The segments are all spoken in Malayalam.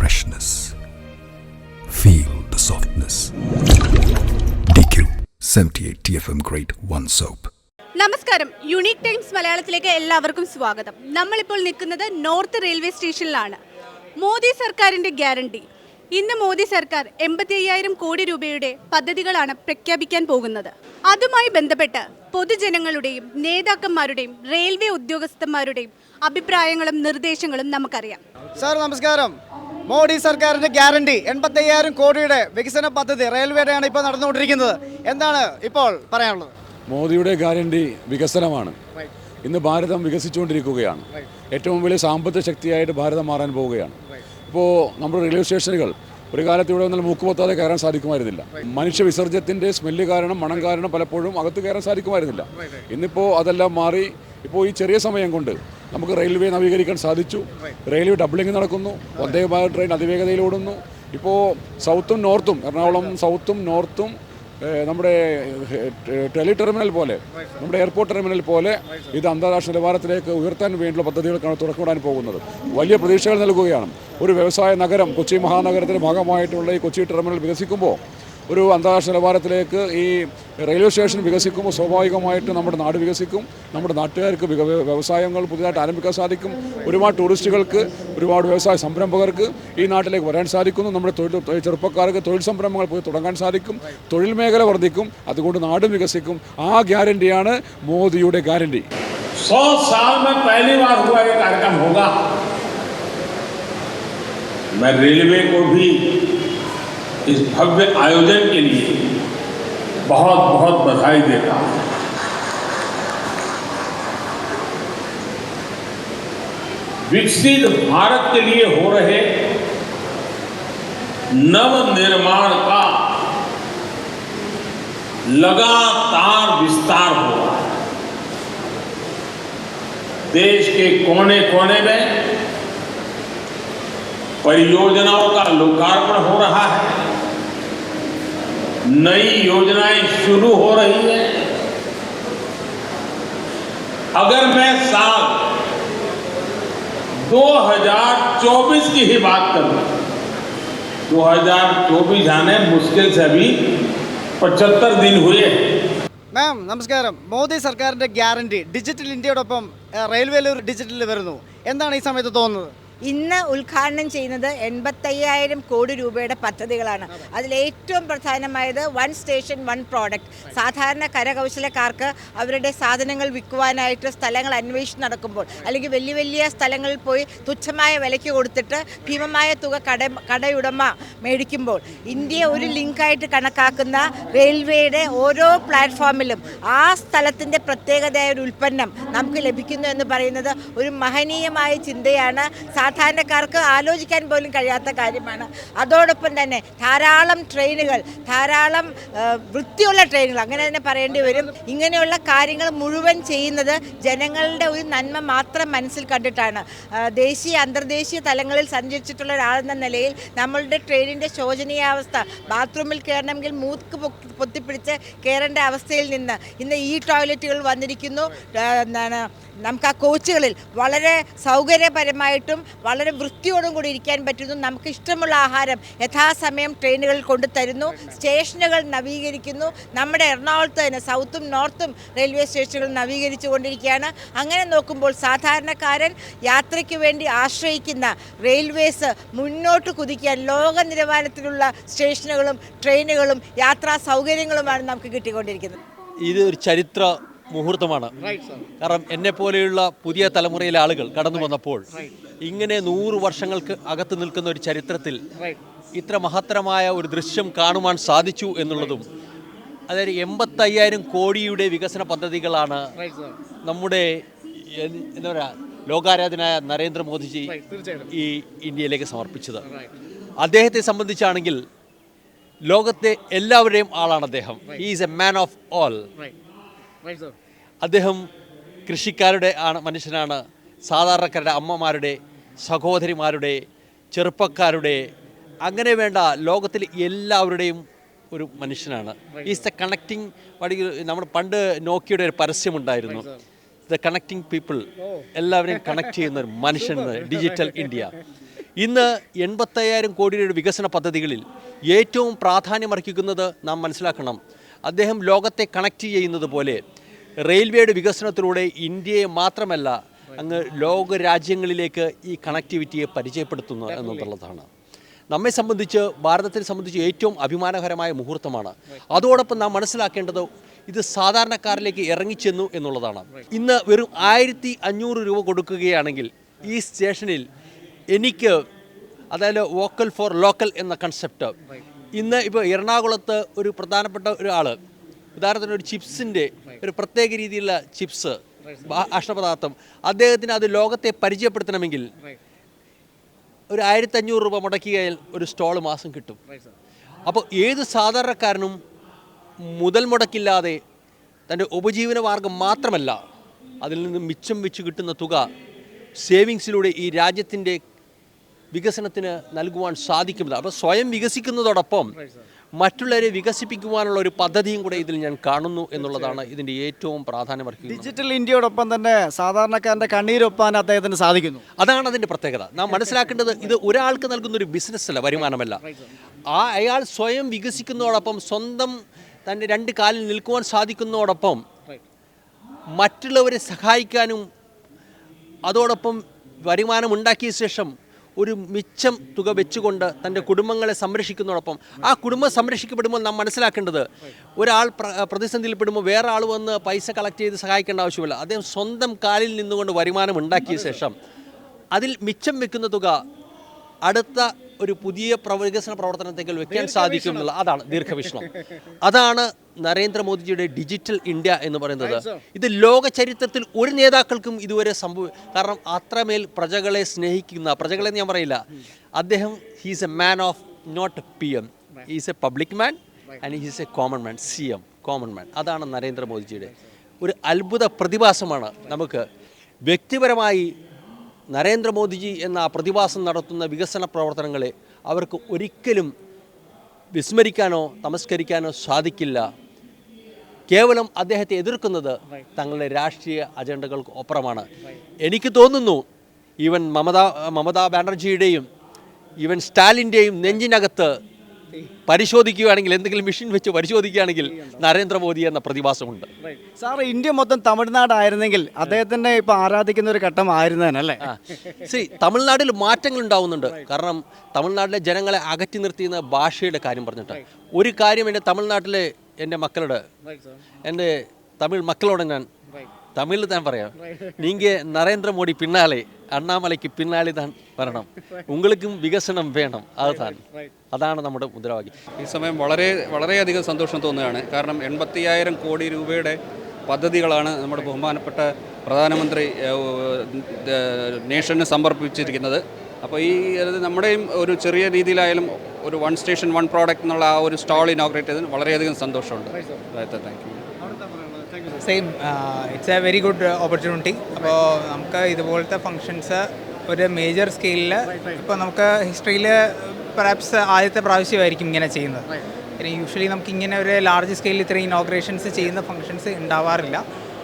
freshness. Feel the softness. DQ 78 TFM Grade 1 Soap. നമസ്കാരം. യുണീക് ടൈംസ് മലയാളത്തിലേക്ക് എല്ലാവർക്കും സ്വാഗതം. നമ്മളിപ്പോൾ നിൽക്കുന്നത് നോർത്ത് റെയിൽവേ സ്റ്റേഷനിലാണ് മോദി സർക്കാരിന്റെ ഗ്യാരണ്ടി. ഇന്ന് മോദി സർക്കാർ എൺപത്തി അയ്യായിരം കോടി രൂപയുടെ പദ്ധതികളാണ് പ്രഖ്യാപിക്കാൻ പോകുന്നത്. അതുമായി ബന്ധപ്പെട്ട് പൊതുജനങ്ങളുടെയും നേതാക്കന്മാരുടെയും റെയിൽവേ ഉദ്യോഗസ്ഥന്മാരുടെയും അഭിപ്രായങ്ങളും നിർദ്ദേശങ്ങളും നമുക്കറിയാം. സാർ നമസ്കാരം. മോഡി സർക്കാരിന്റെ ഗ്യാരണ്ടി എൺപത്തയ്യായിരം കോടിയുടെ വികസന പദ്ധതി റെയിൽവേയുടെയാണ് ഇപ്പോൾ നടന്നുകൊണ്ടിരിക്കുന്നത്. എന്താണ് ഇപ്പോൾ പറയാനുള്ളത്? മോദിയുടെ ഗ്യാരണ്ടി വികസനമാണ്. ഇന്ന് ഭാരതം വികസിച്ചുകൊണ്ടിരിക്കുകയാണ്. ഏറ്റവും വലിയ സാമ്പത്തിക ശക്തിയായിട്ട് ഭാരതം മാറാൻ പോവുകയാണ്. ഇപ്പോൾ നമ്മുടെ റെയിൽവേ സ്റ്റേഷനുകൾ ഒരു കാലത്ത് ഇവിടെ വന്നാൽ മൂക്കുപൊത്താതെ കയറാൻ സാധിക്കുമായിരുന്നില്ല. മനുഷ്യ വിസർജ്യത്തിന്റെ സ്മെല്ല് കാരണം മണം കാരണം പലപ്പോഴും അകത്ത് കയറാൻ സാധിക്കുമായിരുന്നില്ല. ഇന്നിപ്പോൾ അതെല്ലാം മാറി ഇപ്പോൾ ഈ ചെറിയ സമയം കൊണ്ട് നമുക്ക് റെയിൽവേ നവീകരിക്കാൻ സാധിച്ചു. റെയിൽവേ ഡബിളിംഗ് നടക്കുന്നു. വന്ദേ ഭാരത് ട്രെയിൻ അതിവേഗതയിൽ ഓടുന്നു. ഇപ്പോൾ സൗത്തും നോർത്തും എറണാകുളം സൗത്തും നോർത്തും നമ്മുടെ ടെലി ടെർമിനൽ പോലെ നമ്മുടെ എയർപോർട്ട് ടെർമിനൽ പോലെ ഇത് അന്താരാഷ്ട്ര നിലവാരത്തിലേക്ക് ഉയർത്താൻ വേണ്ടിയുള്ള പദ്ധതികൾക്കാണ് തുടക്കമിടാൻ പോകുന്നത്. വലിയ പ്രതീക്ഷകൾ നൽകുകയാണ്. ഒരു വ്യവസായ നഗരം കൊച്ചി മഹാനഗരത്തിന്റെ ഭാഗമായിട്ടുള്ള ഈ കൊച്ചി ടെർമിനൽ വികസിക്കുമ്പോൾ ഒരു അന്താരാഷ്ട്ര നിലവാരത്തിലേക്ക് ഈ റെയിൽവേ സ്റ്റേഷൻ വികസിക്കുമ്പോൾ സ്വാഭാവികമായിട്ട് നമ്മുടെ നാട് വികസിക്കും നമ്മുടെ നാട്ടുകാർക്ക് വിക- വ്യവസായങ്ങൾ പുതിയതായിട്ട് ആരംഭിക്കാൻ സാധിക്കും ഒരുപാട് ടൂറിസ്റ്റുകൾക്ക് ഒരുപാട് വ്യവസായ സംരംഭകർക്ക് ഈ നാട്ടിലേക്ക് വരാൻ സാധിക്കുന്നു നമ്മുടെ തൊഴിൽ തൊഴിൽ ചെറുപ്പക്കാർക്ക് തൊഴിൽ സംരംഭങ്ങൾ പോയി തുടങ്ങാൻ സാധിക്കും തൊഴിൽ മേഖല വർദ്ധിക്കും അതുകൊണ്ട് നാടും വികസിക്കും ആ ഗ്യാരണ്ടിയാണ് മോദിയുടെ ഗ്യാരണ്ടി सौ साल में पहली बार हुआ ये कार्यक्रम होगा मैं रेलवे को भी इस भव्य आयोजन के लिए बहुत बहुत बधाई देता हूँ। विकसित भारत के लिए हो रहे नव निर्माण का लगातार विस्तार हो रहा है। देश के कोने कोने में परियोजनाओं का लोकार्पण हो रहा है। नई योजनाएं शुरू हो रही हैं अगर मैं साल 2024 की ही बात करूं 2024 आने मुश्किल से अभी 75 दिन हुए हैं മാം നമസ്കാരം മോദി സർക്കാരിന്റെ ഗ്യാരണ്ടി ഡിജിറ്റൽ ഇന്ത്യയോടൊപ്പം ഏഹ്, റെയിൽവേയിൽ ഒരു ഡിജിറ്റൽ വരുന്നു എന്താണ് ഈ സമയത്ത് തോന്നുന്നത് ഇന്ന് ഉദ്ഘാടനം ചെയ്യുന്നത് എൺപത്തയ്യായിരം കോടി രൂപയുടെ പദ്ധതികളാണ്. അതിൽ ഏറ്റവും പ്രധാനമായത് വൺ സ്റ്റേഷൻ വൺ പ്രോഡക്റ്റ്. സാധാരണ കരകൗശലക്കാർക്ക് അവരുടെ സാധനങ്ങൾ വിൽക്കുവാനായിട്ട് സ്ഥലങ്ങൾ അന്വേഷിച്ച് നടക്കുമ്പോൾ അല്ലെങ്കിൽ വലിയ വലിയ സ്ഥലങ്ങളിൽ പോയി തുച്ഛമായ വിലയ്ക്ക് കൊടുത്തിട്ട് ഭീമമായ തുക കട കടയുടമ മേടിക്കുമ്പോൾ ഇന്ത്യ ഒരു ലിങ്കായിട്ട് കണക്കാക്കുന്ന റെയിൽവേയുടെ ഓരോ പ്ലാറ്റ്ഫോമിലും ആ സ്ഥലത്തിന്റെ പ്രത്യേകതയായ ഒരു ഉൽപ്പന്നം നമുക്ക് ലഭിക്കുന്നു എന്ന് പറയുന്നത് ഒരു മഹനീയമായ ചിന്തയാണ്. സാധാരണക്കാർക്ക് ആലോചിക്കാൻ പോലും കഴിയാത്ത കാര്യമാണ്. അതോടൊപ്പം തന്നെ ധാരാളം ട്രെയിനുകൾ ധാരാളം വൃത്തിയുള്ള ട്രെയിനുകൾ അങ്ങനെ തന്നെ പറയേണ്ടി വരും. ഇങ്ങനെയുള്ള കാര്യങ്ങൾ മുഴുവൻ ചെയ്യുന്നത് ജനങ്ങളുടെ ഒരു നന്മ മാത്രം മനസ്സിൽ കണ്ടിട്ടാണ്. ദേശീയ അന്തർദേശീയ തലങ്ങളിൽ സഞ്ചരിച്ചിട്ടുള്ള ഒരാളെന്ന നിലയിൽ നമ്മളുടെ ട്രെയിനിന്റെ ശോചനീയാവസ്ഥ ബാത്റൂമിൽ കയറണമെങ്കിൽ മൂക്ക് പൊത്തിപ്പിടിച്ച് കയറേണ്ട അവസ്ഥയിൽ നിന്ന് ഇന്ന് ഈ ടോയ്ലറ്റുകൾ വന്നിരിക്കുന്നു. എന്താണ് നമുക്ക് ആ കോച്ചുകളിൽ വളരെ സൗകര്യപരമായിട്ടും വളരെ വൃത്തിയോടും കൂടി ഇരിക്കാൻ പറ്റുന്നു. നമുക്ക് ഇഷ്ടമുള്ള ആഹാരം യഥാസമയം ട്രെയിനുകളിൽ കൊണ്ടു തരുന്നു സ്റ്റേഷനുകൾ നവീകരിക്കുന്നു. നമ്മുടെ എറണാകുളത്ത് തന്നെ സൗത്തും നോർത്തും റെയിൽവേ സ്റ്റേഷനുകൾ നവീകരിച്ചു കൊണ്ടിരിക്കുകയാണ്. അങ്ങനെ നോക്കുമ്പോൾ സാധാരണക്കാരൻ യാത്രയ്ക്ക് വേണ്ടി ആശ്രയിക്കുന്ന റെയിൽവേസ് മുന്നോട്ട് കുതിക്കാൻ ലോക നിലവാരത്തിലുള്ള സ്റ്റേഷനുകളും ട്രെയിനുകളും യാത്രാ സൗകര്യങ്ങളുമാണ് നമുക്ക് കിട്ടിക്കൊണ്ടിരിക്കുന്നത്. ഇത് ഒരു ചരിത്ര മുഹൂർത്തമാണ്. കാരണം എന്നെ പോലെയുള്ള പുതിയ തലമുറയിലെ ആളുകൾ കടന്നു വന്നപ്പോൾ ഇങ്ങനെ നൂറ് വർഷങ്ങൾക്ക് അകത്ത് നിൽക്കുന്ന ഒരു ചരിത്രത്തിൽ ഇത്ര മഹത്തരമായ ഒരു ദൃശ്യം കാണുവാൻ സാധിച്ചു എന്നുള്ളതും അതായത് എൺപത്തയ്യായിരം കോടിയുടെ വികസന പദ്ധതികളാണ് നമ്മുടെ എന്താ പറയുക ലോകാരാധനായ നരേന്ദ്രമോദിജി ഈ ഇന്ത്യയിലേക്ക് സമർപ്പിച്ചത്. അദ്ദേഹത്തെ സംബന്ധിച്ചാണെങ്കിൽ ലോകത്തെ എല്ലാവരുടെയും ആളാണ് അദ്ദേഹം. He is a man of all അദ്ദേഹം കൃഷിക്കാരുടെ ആണ് മനുഷ്യനാണ്. സാധാരണക്കാരുടെ അമ്മമാരുടെ സഹോദരിമാരുടെ ചെറുപ്പക്കാരുടെ അങ്ങനെ വേണ്ട ലോകത്തിലെ എല്ലാവരുടെയും ഒരു മനുഷ്യനാണ്. ഈസ് ദ കണക്റ്റിംഗ് നമ്മൾ പണ്ട് നോക്കിയുടെ ഒരു പരസ്യമുണ്ടായിരുന്നു. ദ കണക്റ്റിംഗ് പീപ്പിൾ എല്ലാവരെയും കണക്ട് ചെയ്യുന്ന ഒരു മനുഷ്യൻ ഡിജിറ്റൽ ഇന്ത്യ. ഇന്ന് എൺപത്തയ്യായിരം കോടി രൂപയുടെ വികസന പദ്ധതികളിൽ ഏറ്റവും പ്രാധാന്യമർഹിക്കുന്നത് നാം മനസ്സിലാക്കണം. അദ്ദേഹം ലോകത്തെ കണക്ട് ചെയ്യുന്നത് പോലെ റെയിൽവേയുടെ വികസനത്തിലൂടെ ഇന്ത്യയെ മാത്രമല്ല അങ്ങ് ലോക രാജ്യങ്ങളിലേക്ക് ഈ കണക്ടിവിറ്റിയെ പരിചയപ്പെടുത്തുന്നു എന്നുള്ളതാണ്. നമ്മെ സംബന്ധിച്ച് ഭാരതത്തിനെ സംബന്ധിച്ച് ഏറ്റവും അഭിമാനകരമായ മുഹൂർത്തമാണ്. അതോടൊപ്പം നാം മനസ്സിലാക്കേണ്ടത് ഇത് സാധാരണക്കാരിലേക്ക് ഇറങ്ങിച്ചെന്നു എന്നുള്ളതാണ്. ഇന്ന് വെറും ആയിരത്തി അഞ്ഞൂറ് രൂപ കൊടുക്കുകയാണെങ്കിൽ ഈ സ്റ്റേഷനിൽ എനിക്ക് അതായത് വോക്കൽ ഫോർ ലോക്കൽ എന്ന കൺസെപ്റ്റ് ഇന്ന് ഇപ്പോൾ എറണാകുളത്ത് ഒരു പ്രധാനപ്പെട്ട ഒരാൾ ഉദാഹരണത്തിന് ഒരു ചിപ്സിന്റെ ഒരു പ്രത്യേക രീതിയിലുള്ള ചിപ്സ് ഭക്ഷണപദാർത്ഥം അദ്ദേഹത്തിന് അത് ലോകത്തെ പരിചയപ്പെടുത്തണമെങ്കിൽ ഒരു ആയിരത്തി അഞ്ഞൂറ് രൂപ മുടക്കിയാൽ ഒരു സ്റ്റോൾ മാസം കിട്ടും. അപ്പോൾ ഏത് സാധാരണക്കാരനും മുതൽ മുടക്കില്ലാതെ തന്റെ ഉപജീവന മാർഗം മാത്രമല്ല അതിൽ നിന്ന് മിച്ചം വെച്ച് കിട്ടുന്ന തുക സേവിങ്സിലൂടെ ഈ രാജ്യത്തിന്റെ വികസനത്തിന് നൽകുവാൻ സാധിക്കുന്നത് അപ്പോൾ സ്വയം വികസിക്കുന്നതോടൊപ്പം മറ്റുള്ളവരെ വികസിപ്പിക്കുവാനുള്ള ഒരു പദ്ധതിയും കൂടെ ഇതിൽ ഞാൻ കാണുന്നു എന്നുള്ളതാണ് ഇതിന്റെ ഏറ്റവും പ്രാധാന്യം പ്രാധാന്യമർഹിക്കുന്നത് ഡിജിറ്റൽ ഇന്ത്യയോടൊപ്പം തന്നെ സാധാരണക്കാരന്റെ കണ്ണീരൊപ്പാൻ അദ്ദേഹത്തിന് സാധിക്കുന്നു. അതാണ് അതിന്റെ പ്രത്യേകത. നാം മനസ്സിലാക്കേണ്ടത് ഇത് ഒരാൾക്ക് നൽകുന്ന ഒരു ബിസിനസ് അല്ല വരുമാനമല്ല ആ അയാൾ സ്വയം വികസിക്കുന്നതോടൊപ്പം സ്വന്തം തന്റെ രണ്ട് കാലിൽ നിൽക്കുവാൻ സാധിക്കുന്നതോടൊപ്പം മറ്റുള്ളവരെ സഹായിക്കാനും അതോടൊപ്പം വരുമാനം ഉണ്ടാക്കിയ ശേഷം ഒരു മിച്ചം തുക വെച്ചുകൊണ്ട് തന്റെ കുടുംബങ്ങളെ സംരക്ഷിക്കുന്നതോടൊപ്പം ആ കുടുംബം സംരക്ഷിക്കപ്പെടുമ്പോൾ നാം മനസ്സിലാക്കേണ്ടത് ഒരാൾ പ്ര- പ്രതിസന്ധിയിൽപ്പെടുമ്പോൾ വേറെ ആൾ വന്ന് പൈസ കളക്ട് ചെയ്ത് സഹായിക്കേണ്ട ആവശ്യമില്ല. അദ്ദേഹം സ്വന്തം കാലിൽ നിന്നുകൊണ്ട് വരുമാനം ഉണ്ടാക്കിയ ശേഷം അതിൽ മിച്ചം വെക്കുന്ന തുക അടുത്ത ഒരു പുതിയ വികസന പ്രവർത്തനത്തേക്ക് വെക്കാൻ സാധിക്കും എന്നുള്ള അതാണ് ദീർഘവീക്ഷണം. അതാണ് നരേന്ദ്രമോദിജിയുടെ ഡിജിറ്റൽ ഇന്ത്യ എന്ന് പറയുന്നത്. ഇത് ലോക ചരിത്രത്തിൽ ഒരു നേതാക്കൾക്കും ഇതുവരെ സംഭവ കാരണം അത്രമേൽ പ്രജകളെ സ്നേഹിക്കുന്ന പ്രജകളെ ഞാൻ പറയില്ല. അദ്ദേഹം he's a man of not P M he's a public man and he's a common man C M common man അതാണ് നരേന്ദ്രമോദിജിയുടെ. ഒരു അത്ഭുത പ്രതിഭാസമാണ് നമുക്ക് വ്യക്തിപരമായി നരേന്ദ്രമോദിജി എന്ന പ്രതിഭാസം നടത്തുന്ന വികസന പ്രവർത്തനങ്ങളെ അവർക്ക് ഒരിക്കലും വിസ്മരിക്കാനോ നമസ്കരിക്കാനോ സാധിക്കില്ല. കേവലം അദ്ദേഹത്തെ എതിർക്കുന്നത് തങ്ങളുടെ രാഷ്ട്രീയ അജണ്ടകൾക്ക് ഒപ്പുറമാണ്. എനിക്ക് തോന്നുന്നു ഈവൻ മമതാ മമതാ ബാനർജിയുടെയും ഈവൻ സ്റ്റാലിന്റെയും നെഞ്ചിനകത്ത് പരിശോധിക്കുകയാണെങ്കിൽ എന്തെങ്കിലും മെഷീൻ വെച്ച് പരിശോധിക്കുകയാണെങ്കിൽ നരേന്ദ്രമോദി എന്ന പ്രതിഭാസമുണ്ട്. സാർ ഇന്ത്യ മൊത്തം തമിഴ്നാടായിരുന്നെങ്കിൽ അദ്ദേഹത്തിന്റെ ഇപ്പോൾ ആരാധിക്കുന്ന ഒരു ഘട്ടം ആയിരുന്നേനല്ലേ? ശരി തമിഴ്നാട്ടിൽ മാറ്റങ്ങൾ ഉണ്ടാവുന്നുണ്ട്. കാരണം തമിഴ്നാട്ടിലെ ജനങ്ങളെ അകറ്റി നിർത്തിയെന്ന ഭാഷയുടെ കാര്യം പറഞ്ഞിട്ട് ഒരു കാര്യം എന്റെ തമിഴ്നാട്ടിലെ എന്റെ മക്കളോട് എന്റെ തമിഴ് മക്കളോട് ഞാൻ തമിഴിൽ താൻ പറയാം. നീങ്ക നരേന്ദ്രമോദി പിന്നാലെ അണ്ണാമലയ്ക്ക് പിന്നാലെ താൻ വരണം. ഉങ്ങൾക്കും വികസനം വേണം. അത് താൻ. അതാണ് നമ്മുടെ മുദ്രാവാക്യം. ഈ സമയം വളരെ വളരെയധികം സന്തോഷം തോന്നുകയാണ്. കാരണം എൺപത്തിയായിരം കോടി രൂപയുടെ പദ്ധതികളാണ് നമ്മുടെ ബഹുമാനപ്പെട്ട പ്രധാനമന്ത്രി നേഷന് സമർപ്പിച്ചിരിക്കുന്നത്. അപ്പോൾ ഈ നമ്മുടെയും ഒരു ചെറിയ രീതിയിലായാലും ഒരു വൺ സ്റ്റേഷൻ വൺ പ്രോഡക്റ്റ് എന്നുള്ള ആ ഒരു സ്റ്റാൾ ഇനോഗ്രേറ്റ് ചെയ്തതിന് വളരെയധികം സന്തോഷമുണ്ട്. Thank you same it's a very good opportunity അപ്പോൾ നമുക്ക് ഇതുപോലത്തെ ഫങ്ഷൻസ് ഒരു മേജർ സ്കെയിലിൽ ഇപ്പോൾ നമുക്ക് ഹിസ്റ്ററിയിൽ പെറാപ്സ് ആദ്യത്തെ പ്രാവശ്യമായിരിക്കും ഇങ്ങനെ ചെയ്യുന്നത്. പിന്നെ യൂഷ്വലി നമുക്ക് ഇങ്ങനെ ഒരു ലാർജ് സ്കെയിലിൽ ഇത്രയും ഇനോഗ്രേഷൻസ് ചെയ്യുന്ന ഫങ്ഷൻസ് ഉണ്ടാവാറില്ല.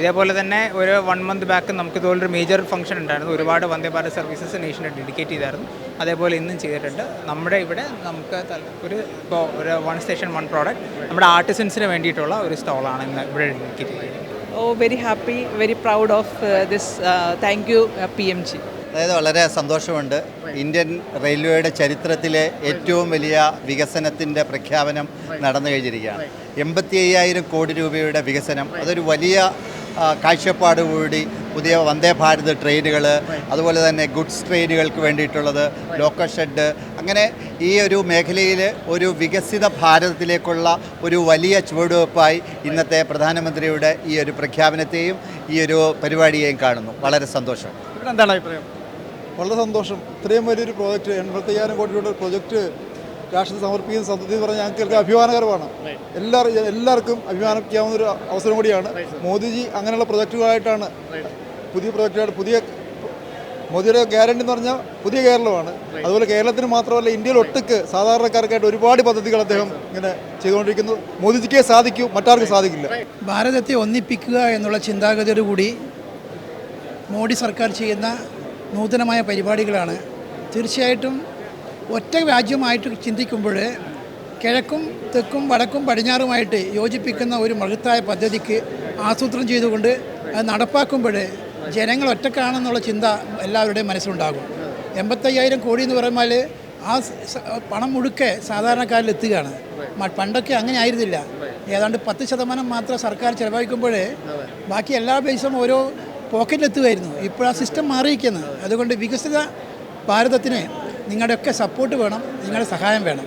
ഇതേപോലെ തന്നെ ഒരു വൺ മന്ത് ബാക്ക് നമുക്ക് ഇതുപോലൊരു മേജർ ഫംഗ്ഷൻ ഉണ്ടായിരുന്നു. ഒരുപാട് വന്ദേ ഭാരത് സർവീസസ് നേഷനെ ഡെഡിക്കേറ്റ് ചെയ്തായിരുന്നു. അതേപോലെ ഇന്നും ചെയ്തിട്ടുണ്ട്. നമ്മുടെ ഇവിടെ നമുക്ക് ഒരു ഇപ്പോൾ ഒരു വൺ സ്റ്റേഷൻ വൺ പ്രോഡക്റ്റ് നമ്മുടെ ആർട്ടിസൻസിന് വേണ്ടിയിട്ടുള്ള ഒരു സ്റ്റോളാണ് ഇന്ന് ഇവിടെ ഡെഡിക്കേറ്റ് ചെയ്തത് ഓ very happy very proud of this thank you P M ji അതായത് വളരെ സന്തോഷമുണ്ട്. ഇന്ത്യൻ റെയിൽവേയുടെ ചരിത്രത്തിലെ ഏറ്റവും വലിയ വികസനത്തിന്റെ പ്രഖ്യാപനം നടന്നു കഴിഞ്ഞിരിക്കുകയാണ്. എൺപത്തി അയ്യായിരം കോടി രൂപയുടെ വികസനം. അതൊരു വലിയ ആ, കാഴ്ചപ്പാടുകൂടി പുതിയ വന്ദേ ഭാരത് ട്രെയിനുകൾ അതുപോലെ തന്നെ ഗുഡ്സ് ട്രെയിനുകൾക്ക് വേണ്ടിയിട്ടുള്ളത് ലോക്കൽ ഷെഡ്. അങ്ങനെ ഈ ഒരു മേഖലയിൽ ഒരു വികസിത ഭാരതത്തിലേക്കുള്ള ഒരു വലിയ ചുവടുവെപ്പായി ഇന്നത്തെ പ്രധാനമന്ത്രിയുടെ ഈ ഒരു പ്രഖ്യാപനത്തെയും ഈ ഒരു പരിപാടിയെയും കാണുന്നു. വളരെ സന്തോഷം. എന്താണ് അഭിപ്രായം? വളരെ സന്തോഷം. ഇത്രയും വലിയൊരു പ്രോജക്റ്റ് എൺപത്തയ്യായിരം കോടി രൂപയുടെ പ്രോജക്റ്റ് രാഷ്ട്രത്തിൽ സമർപ്പിക്കുന്ന സത്യത്തിൽ പറഞ്ഞാൽ ഞങ്ങൾക്ക് അഭിമാനകരമാണ്. എല്ലാവരും എല്ലാവർക്കും അഭിമാനിക്കാവുന്ന ഒരു അവസരം കൂടിയാണ്. മോദിജി അങ്ങനെയുള്ള പ്രൊജക്റ്റുകളായിട്ടാണ് പുതിയ പ്രൊജക്റ്റുകൾ പുതിയ മോദിയുടെ ഗ്യാരണ്ടി എന്ന് പറഞ്ഞാൽ പുതിയ കേരളമാണ്. അതുപോലെ കേരളത്തിന് മാത്രമല്ല ഇന്ത്യയിൽ ഒട്ടുക്ക് സാധാരണക്കാർക്കായിട്ട് ഒരുപാട് പദ്ധതികൾ അദ്ദേഹം ഇങ്ങനെ ചെയ്തുകൊണ്ടിരിക്കുന്നു. മോദിജിക്കേ സാധിക്കൂ മറ്റാർക്കും സാധിക്കില്ല. ഭാരതത്തെ ഒന്നിപ്പിക്കുക എന്നുള്ള ചിന്താഗതിയോടുകൂടി മോഡി സർക്കാർ ചെയ്യുന്ന നൂതനമായ പരിപാടികളാണ്. തീർച്ചയായിട്ടും ഒറ്റ രാജ്യമായിട്ട് ചിന്തിക്കുമ്പോൾ കിഴക്കും തെക്കും വടക്കും പടിഞ്ഞാറുമായിട്ട് യോജിപ്പിക്കുന്ന ഒരു മഹത്തായ പദ്ധതിക്ക് ആസൂത്രണം ചെയ്തുകൊണ്ട് അത് നടപ്പാക്കുമ്പോൾ ജനങ്ങൾ ഒറ്റക്കാണെന്നുള്ള ചിന്ത എല്ലാവരുടെയും മനസ്സിലുണ്ടാകും. എൺപത്തയ്യായിരം കോടി എന്ന് പറയുമ്പോൾ ആ പണം മുഴുക്കെ സാധാരണക്കാരിൽ എത്തുകയാണ്. പണ്ടൊക്കെ അങ്ങനെ ആയിരുന്നില്ല. ഏതാണ്ട് പത്ത് ശതമാനം മാത്രം സർക്കാർ ചിലവഴിക്കുമ്പോൾ ബാക്കി എല്ലാ പൈസയും ഓരോ പോക്കറ്റിലെത്തുമായിരുന്നു ഇപ്പോൾ ആ സിസ്റ്റം മാറിയിരിക്കുന്നത് അതുകൊണ്ട് വികസിത ഭാരതത്തിന് നിങ്ങളുടെയൊക്കെ സപ്പോർട്ട് വേണം നിങ്ങളുടെ സഹായം വേണം.